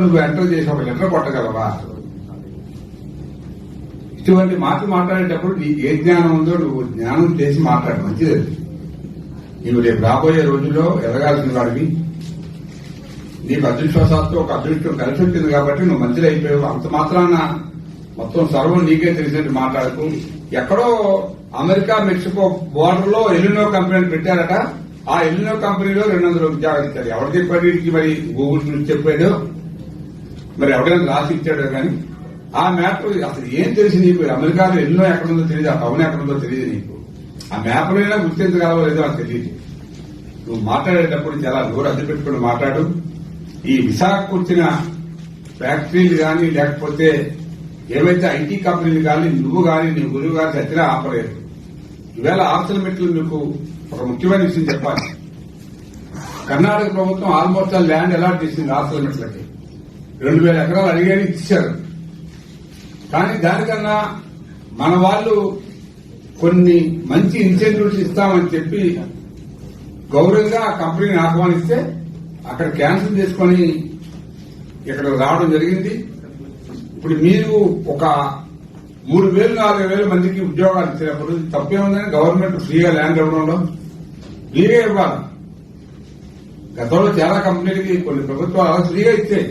నువ్వు ఎంటర్ చేసి ఒక లెటర్ కొట్టగలవా? ఇటువంటి మాటలు మాట్లాడేటప్పుడు నీకు ఏ జ్ఞానం ఉందో నువ్వు జ్ఞానం చేసి మాట్లాడు మంచిది. నువ్వు నీవు రేపు రాబోయే రోజుల్లో ఎదగాల్సిన వాడివి. నీకు అదృష్టవశాత్తు ఒక అదృష్టం కలిసి వచ్చింది కాబట్టి నువ్వు మంచిది అయిపోయావు. అంత మాత్రాన మొత్తం సర్వం నీకే తెలిసినట్టు మాట్లాడుకు ఎక్కడో అమెరికా మెక్సికో బోర్డర్లో ఎలినో కంపెనీ పెట్టారట. ఆ ఎలినో కంపెనీలో రెండు వందల ఉద్యోగాలు ఇచ్చారు. ఎవరు చెప్పాడు వీడికి మరి? గూగుల్ నుంచి చెప్పాడు. మరి ఎవరైనా రాసి ఇచ్చాడో కానీ ఆ మ్యాప్ అసలు ఏం తెలిసి నీకు? అమెరికాలో ఎన్నో ఎక్కడుందో తెలియదు ఆ పవన్ ఎక్కడుందో తెలియదు నీకు. ఆ మ్యాప్ అయినా గుర్తించగలవో లేదో నాకు తెలియదు నువ్వు మాట్లాడేటప్పుడు చాలా దూరం అద్దె పెట్టుకుని మాట్లాడు. ఈ విశాఖకు వచ్చిన ఫ్యాక్టరీలు కానీ లేకపోతే ఏవైతే ఐటీ కంపెనీలు కానీ నువ్వు కానీ నీ గురువు కానీ చచ్చినా ఆపలేదు. ఈవేళ ఆఫ్సల్ మెట్లు మీకు ఒక ముఖ్యమైన విషయం చెప్పాలి. కర్ణాటక ప్రభుత్వం ఆల్మోస్ట్ ఆ ల్యాండ్ అలాట్ చేసింది ఆఫ్సల్ మెట్లకి. రెండు వేల ఎకరాలు అడిగాని ఇచ్చారు. కానీ దానికన్నా మన వాళ్ళు కొన్ని మంచి ఇన్సెంటివ్స్ ఇస్తామని చెప్పి గౌరవంగా ఆ కంపెనీని ఆహ్వానిస్తే అక్కడ క్యాన్సిల్ చేసుకొని ఇక్కడ రావడం జరిగింది. ఇప్పుడు మీరు ఒక మూడు వేలు నాలుగు వేల మందికి ఉద్యోగాలు ఇచ్చినప్పుడు తప్పేముందని గవర్నమెంట్ ఫ్రీగా ల్యాండ్ ఇవ్వడంలో ఫ్రీగా ఇవ్వాలి. గతంలో చాలా కంపెనీలకి కొన్ని ప్రభుత్వాలు ఫ్రీగా ఇచ్చాయి.